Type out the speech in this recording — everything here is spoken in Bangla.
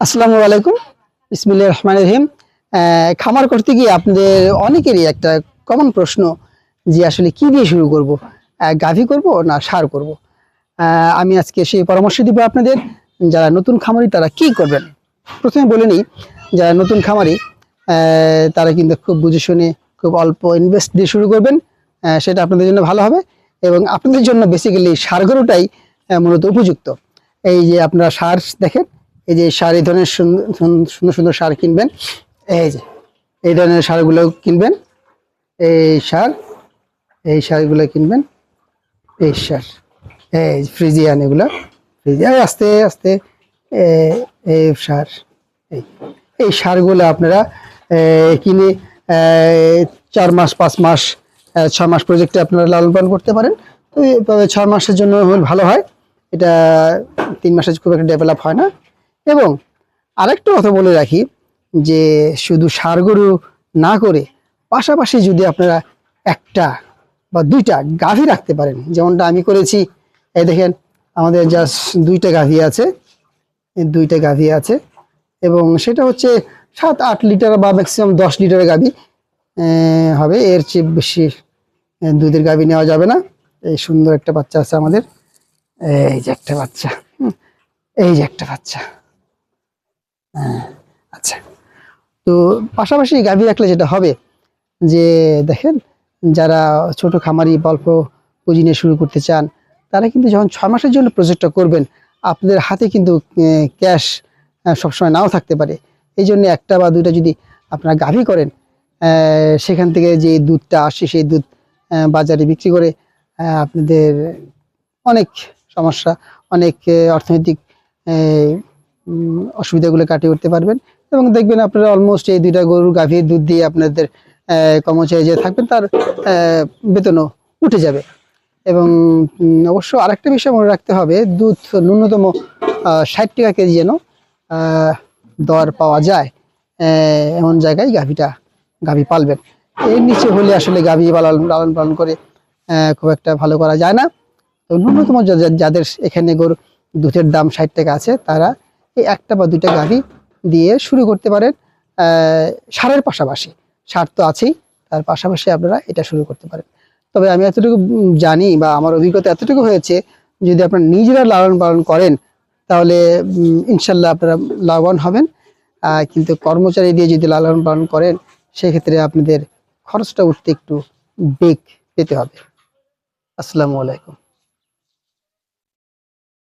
আসসালামু আলাইকুম। ইসমিল্লা রহমান রহিম। খামার করতে গিয়ে আপনাদের অনেকেরই একটা কমন প্রশ্ন যে আসলে কি দিয়ে শুরু করব? গাভী করব না সার করব? আমি আজকে সেই পরামর্শ দিব আপনাদের। যারা নতুন খামারি, তারা কি করবেন? প্রথমে বলে নিই, যারা নতুন খামারি তারা কিন্তু খুব বুঝে শুনে, খুব অল্প ইনভেস্ট দিয়ে শুরু করবেন। সেটা আপনাদের জন্য ভালো হবে এবং আপনাদের জন্য বেসিক্যালি সার গরুটাই মূলত উপযুক্ত। এই যে আপনারা সার দেখেন এই যে সার এই ধরনের সুন্দর সুন্দর- সার কিনবেন। এই যে, এই ধরনের সারগুলো কিনবেন। এই সার এই সারগুলো কিনবেন। এই সার এই ফ্রিজিয়ান এগুলো। ফ্রিজিয়ান আস্তে আস্তে এই সার এই এই সারগুলো আপনারা কিনে চার মাস, পাঁচ মাস ছয় মাস প্রজেক্টে আপনারা লালন পালন করতে পারেন। তো এইভাবে ছয় মাসের জন্য ভালো হয়। এটা তিন মাসে খুব একটা ডেভেলপ হয় না। এবং আরেকটা কথা বলে রাখি যে শুধু সার গরু না করে পাশাপাশি যদি আপনারা একটা বা দুইটা গাভী রাখতে পারেন, যেমনটা আমি করেছি, এই দেখেন আমাদের জাস্ট দুইটা গাভী আছে দুইটা গাভী আছে এবং সেটা হচ্ছে সাত, আট লিটার বা ম্যাক্সিমাম দশ লিটার গাভী হবে। এর চেয়ে বেশি দুধের গাভী নেওয়া যাবে না। এই সুন্দর একটা বাচ্চা আছে আমাদের। এই যে একটা বাচ্চা এই যে একটা বাচ্চা। আচ্ছা। তো পাশাপাশি গাভী রাখলে যেটা হবে যে, দেখেন, যারা ছোট খামারি, অল্প পুঁজি নিয়ে শুরু করতে চান, তারা কিন্তু যখন ছয় মাসের জন্য প্রজেক্টটা করবেন, আপনাদের হাতে কিন্তু ক্যাশ সবসময় নাও থাকতে পারে। এই জন্য একটা বা দুইটা যদি আপনারা গাভী করেন সেখান থেকে যে দুধটা আসে, সেই দুধ বাজারে বিক্রি করে আপনাদের অনেক সমস্যা, অনেক অর্থনৈতিক অসুবিধাগুলো কাটিয়ে উঠতে পারবেন। এবং দেখবেন আপনারা অলমোস্ট এই দুইটা গরুর গাভীর দুধ দিয়ে আপনাদের কর্মচারী যে থাকবেন তার বেতনও উঠে যাবে। এবং অবশ্য আরেকটা বিষয় মনে রাখতে হবে, দুধ ন্যূনতম ষাট টাকা কেজি যেন দর পাওয়া যায় এমন জায়গায় গাভীটা, গাভী পালবেন। এর নিচে হলে আসলে গাভী পালন, লালন পালন করে খুব একটা ভালো করা যায় না। তো ন্যূনতম যাদের এখানে গরু, দুধের দাম ষাট টাকা আছে, তারা এই একটা বা দুইটা গাভী দিয়ে শুরু করতে পারেন সারের পাশাপাশি। সার তো আছেই, তার পাশাপাশি আপনারা এটা শুরু করতে পারেন। তবে আমি এতটুকু জানি বা আমার অভিজ্ঞতা এতটুকু হয়েছে, যদি আপনারা নিজেরা লালন পালন করেন, তাহলে ইনশাল্লাহ আপনারা লাভবান হবেন। কিন্তু কর্মচারী দিয়ে যদি লালন পালন করেন, সেক্ষেত্রে আপনাদের খরচটা উঠতে একটু বেগ পেতে হবে। আসসালামু আলাইকুম।